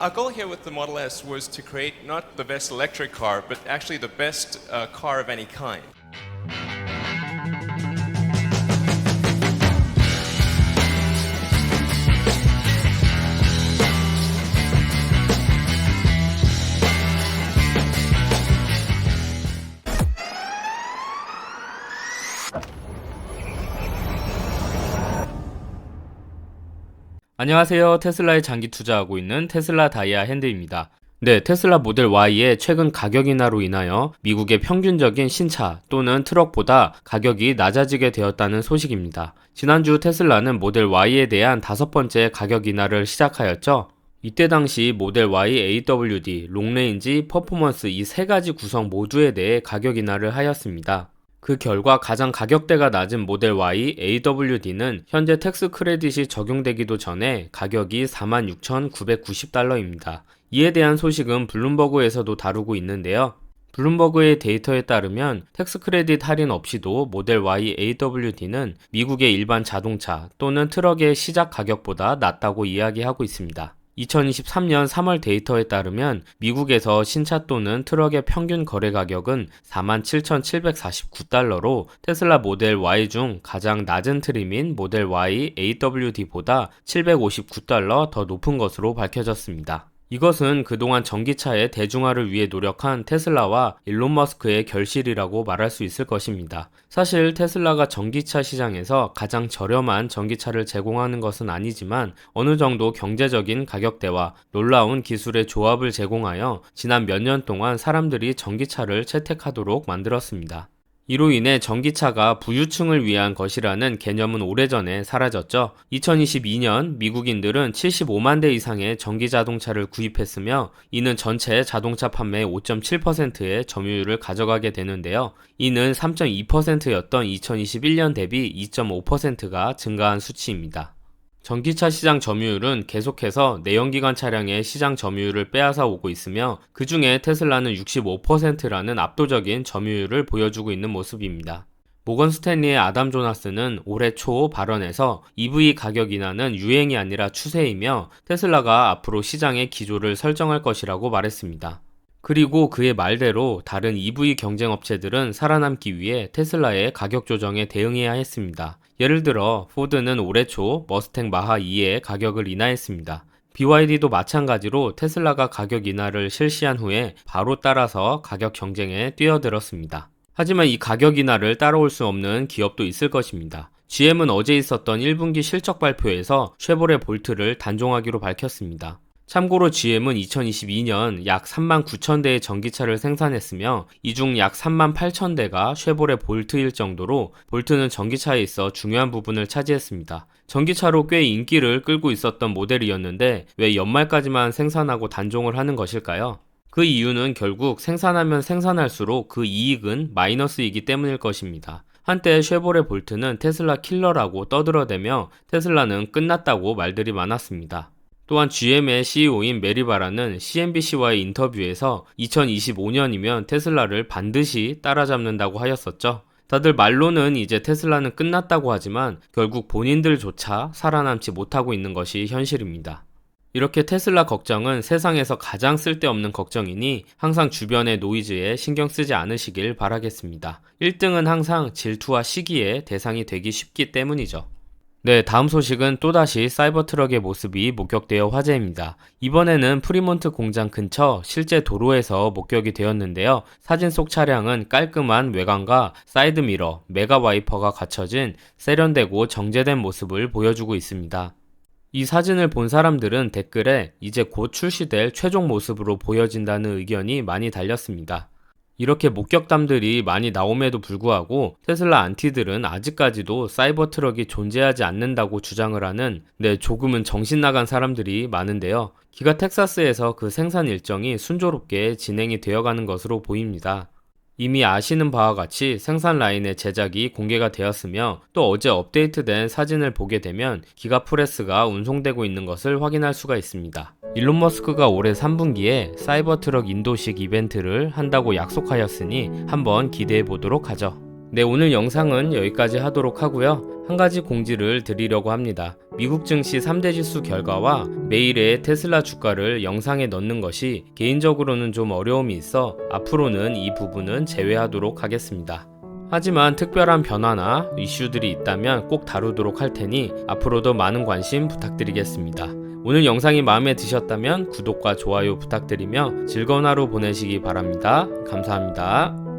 Our goal here with the Model S was to create not the best electric car, but actually the best uh, car of any kind. 안녕하세요. 테슬라에 장기 투자하고 있는 테슬라 다이아 핸드입니다. 네, 테슬라 모델 Y의 최근 가격 인하로 인하여 미국의 평균적인 신차 또는 트럭보다 가격이 낮아지게 되었다는 소식입니다. 지난주 테슬라는 모델 Y에 대한 다섯 번째 가격 인하를 시작하였죠. 이때 당시 모델 Y, AWD, 롱레인지, 퍼포먼스 이 세 가지 구성 모두에 대해 가격 인하를 하였습니다. 그 결과 가장 가격대가 낮은 모델 Y AWD는 현재 텍스 크레딧이 적용되기도 전에 가격이 46,990달러입니다. 이에 대한 소식은 블룸버그에서도 다루고 있는데요. 블룸버그의 데이터에 따르면 텍스 크레딧 할인 없이도 모델 Y AWD는 미국의 일반 자동차 또는 트럭의 시작 가격보다 낮다고 이야기하고 있습니다. 2023년 3월 데이터에 따르면 미국에서 신차 또는 트럭의 평균 거래 가격은 47,749달러로 테슬라 모델 Y 중 가장 낮은 트림인 모델 Y AWD보다 759달러 더 높은 것으로 밝혀졌습니다. 이것은 그동안 전기차의 대중화를 위해 노력한 테슬라와 일론 머스크의 결실이라고 말할 수 있을 것입니다. 사실 테슬라가 전기차 시장에서 가장 저렴한 전기차를 제공하는 것은 아니지만 어느 정도 경제적인 가격대와 놀라운 기술의 조합을 제공하여 지난 몇 년 동안 사람들이 전기차를 채택하도록 만들었습니다. 이로 인해 전기차가 부유층을 위한 것이라는 개념은 오래전에 사라졌죠. 2022년 미국인들은 75만 대 이상의 전기 자동차를 구입했으며 이는 전체 자동차 판매의 5.7%의 점유율을 가져가게 되는데요. 이는 3.2%였던 2021년 대비 2.5%가 증가한 수치입니다. 전기차 시장 점유율은 계속해서 내연기관 차량의 시장 점유율을 빼앗아 오고 있으며 그 중에 테슬라는 65%라는 압도적인 점유율을 보여주고 있는 모습입니다. 모건 스탠리의 아담 조나스는 올해 초 발언에서 EV 가격 인하는 유행이 아니라 추세이며 테슬라가 앞으로 시장의 기조를 설정할 것이라고 말했습니다. 그리고 그의 말대로 다른 EV 경쟁 업체들은 살아남기 위해 테슬라의 가격 조정에 대응해야 했습니다. 예를 들어 포드는 올해 초 머스탱 마하 2의 가격을 인하했습니다. BYD도 마찬가지로 테슬라가 가격 인하를 실시한 후에 바로 따라서 가격 경쟁에 뛰어들었습니다. 하지만 이 가격 인하를 따라올 수 없는 기업도 있을 것입니다. GM은 어제 있었던 1분기 실적 발표에서 쉐보레 볼트를 단종하기로 밝혔습니다. 참고로 GM은 2022년 약 3만 9천 대의 전기차를 생산했으며 이 중 약 3만 8천 대가 쉐보레 볼트일 정도로 볼트는 전기차에 있어 중요한 부분을 차지했습니다. 전기차로 꽤 인기를 끌고 있었던 모델이었는데 왜 연말까지만 생산하고 단종을 하는 것일까요? 그 이유는 결국 생산하면 생산할수록 그 이익은 마이너스이기 때문일 것입니다. 한때 쉐보레 볼트는 테슬라 킬러라고 떠들어대며 테슬라는 끝났다고 말들이 많았습니다. 또한 GM의 CEO인 메리바라는 CNBC와의 인터뷰에서 2025년이면 테슬라를 반드시 따라잡는다고 하였었죠. 다들 말로는 이제 테슬라는 끝났다고 하지만 결국 본인들조차 살아남지 못하고 있는 것이 현실입니다. 이렇게 테슬라 걱정은 세상에서 가장 쓸데없는 걱정이니 항상 주변의 노이즈에 신경 쓰지 않으시길 바라겠습니다. 1등은 항상 질투와 시기의 대상이 되기 쉽기 때문이죠. 네, 다음 소식은 또다시 사이버 트럭의 모습이 목격되어 화제입니다. 이번에는 프리몬트 공장 근처 실제 도로에서 목격이 되었는데요. 사진 속 차량은 깔끔한 외관과 사이드 미러, 메가 와이퍼가 갖춰진 세련되고 정제된 모습을 보여주고 있습니다. 이 사진을 본 사람들은 댓글에 이제 곧 출시될 최종 모습으로 보여진다는 의견이 많이 달렸습니다. 이렇게 목격담들이 많이 나옴에도 불구하고 테슬라 안티들은 아직까지도 사이버 트럭이 존재하지 않는다고 주장을 하는 네, 조금은 정신 나간 사람들이 많은데요. 기가 텍사스에서 그 생산 일정이 순조롭게 진행이 되어가는 것으로 보입니다. 이미 아시는 바와 같이 생산 라인의 제작이 공개가 되었으며 또 어제 업데이트된 사진을 보게 되면 기가프레스가 운송되고 있는 것을 확인할 수가 있습니다. 일론 머스크가 올해 3분기에 사이버 트럭 인도식 이벤트를 한다고 약속하였으니 한번 기대해 보도록 하죠. 네, 오늘 영상은 여기까지 하도록 하고요. 한 가지 공지를 드리려고 합니다. 미국 증시 3대 지수 결과와 매일의 테슬라 주가를 영상에 넣는 것이 개인적으로는 좀 어려움이 있어 앞으로는 이 부분은 제외하도록 하겠습니다. 하지만 특별한 변화나 이슈들이 있다면 꼭 다루도록 할 테니 앞으로도 많은 관심 부탁드리겠습니다. 오늘 영상이 마음에 드셨다면 구독과 좋아요 부탁드리며 즐거운 하루 보내시기 바랍니다. 감사합니다.